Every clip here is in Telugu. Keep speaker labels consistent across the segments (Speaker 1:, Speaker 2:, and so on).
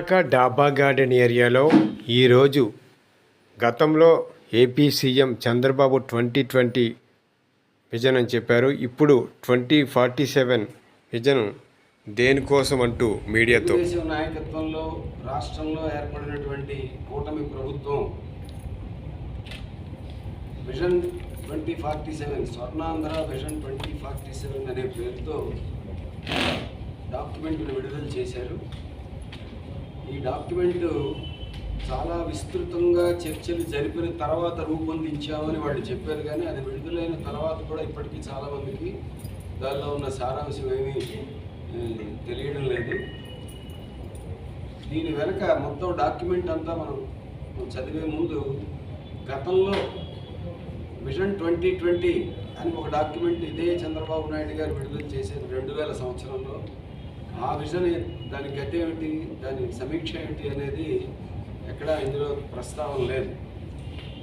Speaker 1: విశాఖ డాబా గార్డెన్ ఏరియాలో ఈరోజు గతంలో AP CM Chandrababu twenty twenty vision అని చెప్పారు. ఇప్పుడు ట్వంటీ ఫార్టీ సెవెన్ విజన్ దేనికోసం అంటూ మీడియాతో?
Speaker 2: నాయకత్వంలో రాష్ట్రంలో ఏర్పడినటువంటి కూటమి ప్రభుత్వం vision twenty forty seven Swarnandhra vision twenty forty seven అనే పేరుతో డాక్యుమెంట్ను విడుదల చేశారు. ఈ డాక్యుమెంట్ చాలా విస్తృతంగా చర్చలు జరిపిన తర్వాత రూపొందించామని వాళ్ళు చెప్పారు కానీ అది విడుదలైన తర్వాత కూడా ఇప్పటికీ చాలామందికి దానిలో ఉన్న సారాంశం ఏమీ తెలియడం లేదు. దీని వెనక మొత్తం డాక్యుమెంట్ అంతా మనం చదివే ముందు గతంలో విజన్ ట్వంటీ ట్వంటీ అని ఒక డాక్యుమెంట్ ఇదే చంద్రబాబు నాయుడు గారు విడుదల చేసేది రెండు వేల సంవత్సరంలో. ఆ విజన్ దాని గతి ఏమిటి? దాని సమీక్ష ఏమిటి అనేది ఎక్కడ ఇందులో ప్రస్తావన లేదు.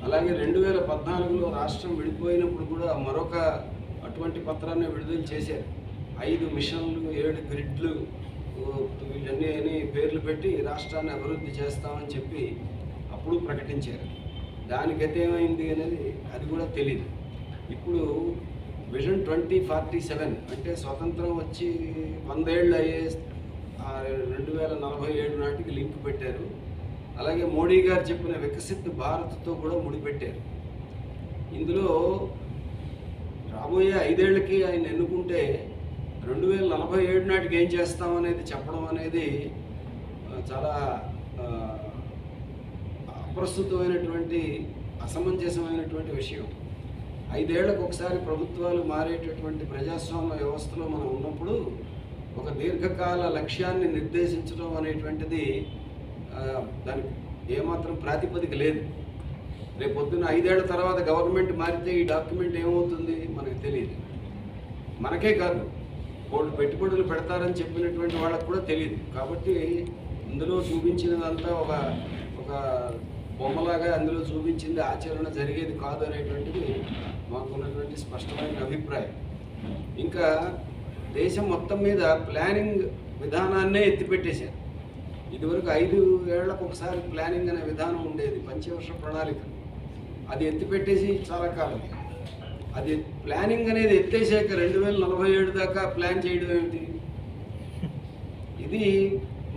Speaker 2: అలాగే రెండు వేల పద్నాలుగులో రాష్ట్రం విడిపోయినప్పుడు కూడా మరొక అటువంటి పత్రాన్ని విడుదల చేశారు. ఐదు మిషన్లు ఏడు గ్రిడ్లు ఓ, వీటన్నీ అని పేర్లు పెట్టి రాష్ట్రాన్ని అభివృద్ధి చేస్తామని చెప్పి అప్పుడు ప్రకటించారు. దాని గతి ఏమైంది అనేది అది కూడా తెలియదు ఇప్పుడు విజన్ ట్వంటీ ఫార్టీ సెవెన్ అంటే స్వతంత్రం వచ్చి వందేళ్ళు అయ్యే రెండు వేల నలభై ఏడు నాటికి లింక్ పెట్టారు. అలాగే మోడీ గారు చెప్పిన వికసిత్ భారత్తో కూడా ముడిపెట్టారు. ఇందులో రాబోయే ఐదేళ్ళకి ఆయన ఎన్నుకుంటే రెండు వేల నలభై ఏడు నాటికి ఏం చేస్తాం అనేది చెప్పడం అనేది చాలా అప్రస్తుతమైనటువంటి అసమంజసమైనటువంటి విషయం. ఐదేళ్ళకు ఒకసారి ప్రభుత్వాలు మారేటటువంటి ప్రజాస్వామ్య వ్యవస్థలో మనం ఉన్నప్పుడు ఒక దీర్ఘకాల లక్ష్యాన్ని నిర్దేశించడం అనేటువంటిది దానికి ఏమాత్రం ప్రాతిపదిక లేదు. రేపు పొద్దున్న ఐదేళ్ళ తర్వాత గవర్నమెంట్ మారితే ఈ డాక్యుమెంట్ ఏమవుతుంది? మనకు తెలియదు. మనకే కాదు వాళ్ళు పెట్టుబడులు పెడతారని చెప్పినటువంటి వాళ్ళకు కూడా తెలియదు. కాబట్టి ఇందులో చూపించినదంతా ఒక ఒక బొమ్మలాగా అందులో చూపించింది ఆచరణ జరిగేది కాదు అనేటువంటిది మాకున్నటువంటి స్పష్టమైన అభిప్రాయం. ఇంకా దేశం మొత్తం మీద ప్లానింగ్ విధానాన్నే ఎత్తిపెట్టేశారు. ఇదివరకు ఐదు ఏళ్ళకు ఒకసారి ప్లానింగ్ అనే విధానం ఉండేది పంచవర్ష ప్రణాళిక. అది ఎత్తిపెట్టేసి చాలా కాలం. అది ప్లానింగ్ అనేది ఎత్తేసాక రెండు వేల నలభై ఏడు దాకా ప్లాన్ చేయడం ఏమిటి? ఇది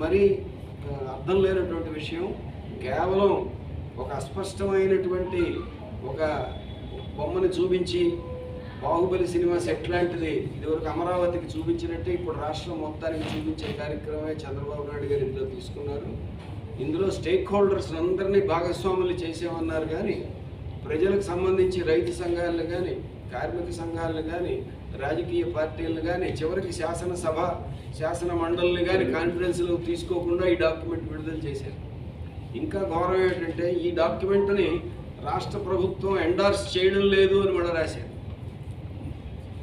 Speaker 2: మరి అర్థం లేనటువంటి విషయం. కేవలం ఒక అస్పష్టమైనటువంటి ఒక బొమ్మను చూపించి బాహుబలి సినిమా సెట్ లాంటిది. ఇదివరకు అమరావతికి చూపించినట్టే ఇప్పుడు రాష్ట్రం మొత్తానికి చూపించే కార్యక్రమమే చంద్రబాబు నాయుడు గారు ఇందులో తీసుకున్నారు. ఇందులో స్టేక్ హోల్డర్స్ అందరినీ భాగస్వాములు చేసేమన్నారు కానీ ప్రజలకు సంబంధించి రైతు సంఘాలను కానీ కార్మిక సంఘాలను కానీ రాజకీయ పార్టీలను కానీ చివరికి శాసనసభ శాసన మండలిని కానీ కాన్ఫరెన్స్లో తీసుకోకుండా ఈ డాక్యుమెంట్ విడుదల చేశారు. ఇంకా ఘోరం ఏంటంటే ఈ డాక్యుమెంట్ని రాష్ట్ర ప్రభుత్వం ఎండార్స్ చేయడం లేదు అని మళ్ళీ రాశారు.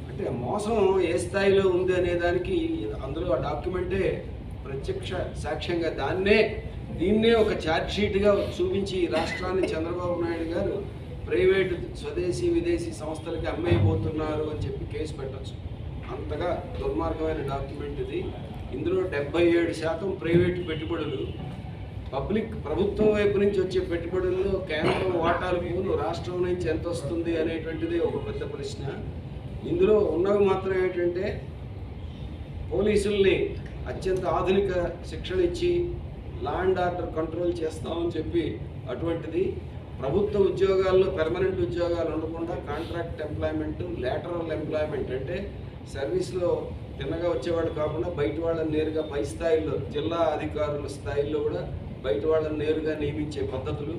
Speaker 2: అంటే మోసం ఏ స్థాయిలో ఉంది అనే దానికి అందులో ఆ డాక్యుమెంటే ప్రత్యక్ష సాక్ష్యంగా దాన్నే దీన్నే ఒక ఛార్జ్షీట్గా చూపించి రాష్ట్రాన్ని చంద్రబాబు నాయుడు గారు ప్రైవేటు స్వదేశీ విదేశీ సంస్థలకి అమ్మేయబోతున్నారు అని చెప్పి కేసు పెట్టచ్చు. అంతగా దుర్మార్గమైన డాక్యుమెంట్ ఇది. ఇందులో డెబ్బై ఏడు శాతం ప్రైవేటు పెట్టుబడులు పబ్లిక్ ప్రభుత్వం వైపు నుంచి వచ్చే పెట్టుబడుల్లో కేంద్రం వాటాలు మూలు రాష్ట్రం నుంచి ఎంత వస్తుంది అనేటువంటిది ఒక పెద్ద ప్రశ్న. ఇందులో ఉన్నవి మాత్రం ఏంటంటే పోలీసుల్ని అత్యంత ఆధునిక శిక్షణ ఇచ్చి లా అండ్ ఆర్డర్ కంట్రోల్ చేస్తామని చెప్పి అటువంటిది. ప్రభుత్వ ఉద్యోగాల్లో పెర్మనెంట్ ఉద్యోగాలు ఉండకుండా కాంట్రాక్ట్ ఎంప్లాయ్మెంట్ లేటరల్ ఎంప్లాయ్మెంట్ అంటే సర్వీస్లో తిన్నగా వచ్చేవాళ్ళు కాకుండా బయట వాళ్ళని నేరుగా పై స్థాయిలో జిల్లా అధికారుల స్థాయిలో కూడా బయట వాళ్ళని నేరుగా నియమించే పద్ధతులు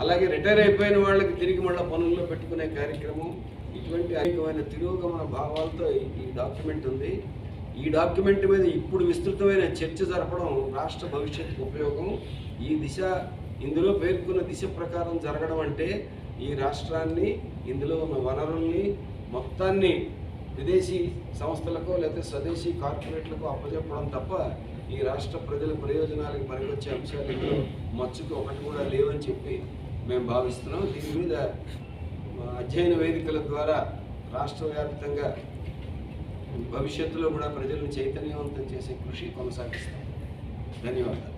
Speaker 2: అలాగే రిటైర్ అయిపోయిన వాళ్ళకి తిరిగి మళ్ళీ పనుల్లో పెట్టుకునే కార్యక్రమం ఇటువంటి అనేకమైన తిరోగమన భావాలతో ఈ- డాక్యుమెంట్ ఉంది. ఈ డాక్యుమెంట్ మీద ఇప్పుడు విస్తృతమైన చర్చ జరపడం రాష్ట్ర భవిష్యత్తుకు ఉపయోగం. ఈ దిశ ఇందులో పేర్కొన్న దిశ ప్రకారం జరగడం అంటే ఈ రాష్ట్రాన్ని ఇందులో ఉన్న వనరుల్ని మొత్తాన్ని విదేశీ సంస్థలకు లేకపోతే స్వదేశీ కార్పొరేట్లకు అప్పచెప్పడం తప్ప ఈ రాష్ట్ర ప్రజల ప్రయోజనాలకు పనికొచ్చే అంశాలు ఇందులో మచ్చుకు ఒకటి కూడా లేవని చెప్పి మేము భావిస్తున్నాం. దీని మీద అధ్యయన వేదికల ద్వారా రాష్ట్ర వ్యాప్తంగా భవిష్యత్తులో కూడా ప్రజలను చైతన్యవంతం చేసే కృషి కొనసాగిస్తాం. ధన్యవాదాలు.